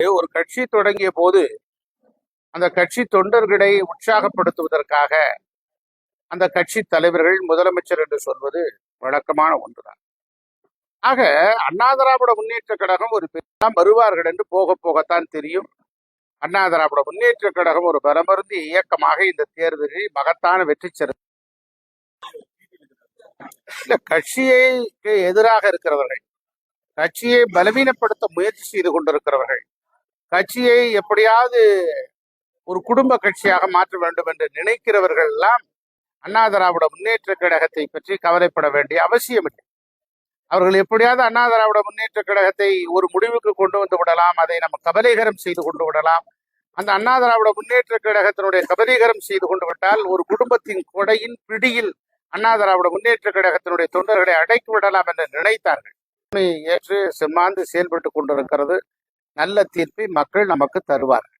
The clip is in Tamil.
ஒரு கட்சி தொடங்கிய போது அந்த கட்சி தொண்டர்களை உற்சாகப்படுத்துவதற்காக அந்த கட்சி தலைவர்கள் முதலமைச்சர் என்று சொல்வது வழக்கமான ஒன்றுதான். ஆக அண்ணா திராவிட முன்னேற்ற கழகம் ஒரு பெரிய வருவார்கள் என்று போக போகத்தான் தெரியும். அண்ணா திராவிட முன்னேற்ற கழகம் ஒரு பலமருந்திய இயக்கமாக இந்த தேர்தலில் மகத்தான வெற்றி சிற இல்ல கட்சியைக்கு எதிராக இருக்கிறவர்கள் கட்சியை பலவீனப்படுத்த முயற்சி செய்து கொண்டிருக்கிறவர்கள் கட்சியை எப்படியாவது ஒரு குடும்ப கட்சியாக மாற்ற வேண்டும் என்று நினைக்கிறவர்கள் எல்லாம் அண்ணா திராவிட முன்னேற்ற கழகத்தை பற்றி கவலைப்பட வேண்டிய அவசியம் இல்லை. அவர்கள் எப்படியாவது அண்ணா திராவிட முன்னேற்ற கழகத்தை ஒரு முடிவுக்கு கொண்டு வந்து விடலாம் அதை நம்ம கபலீகரம் செய்து கொண்டு விடலாம். அந்த அண்ணா திராவிட முன்னேற்ற கழகத்தினுடைய கபலீகரம் செய்து கொண்டு விட்டால் ஒரு குடும்பத்தின் கொடையின் பிடியில் அண்ணா திராவிட முன்னேற்ற கழகத்தினுடைய தொண்டர்களை அடைத்து விடலாம் என்று நினைத்தார்கள். ஏற்று செம்மாந்து செயல்பட்டு கொண்டிருக்கிறது. நல்ல தீர்ப்பை மக்கள் நமக்கு தருவார்கள்.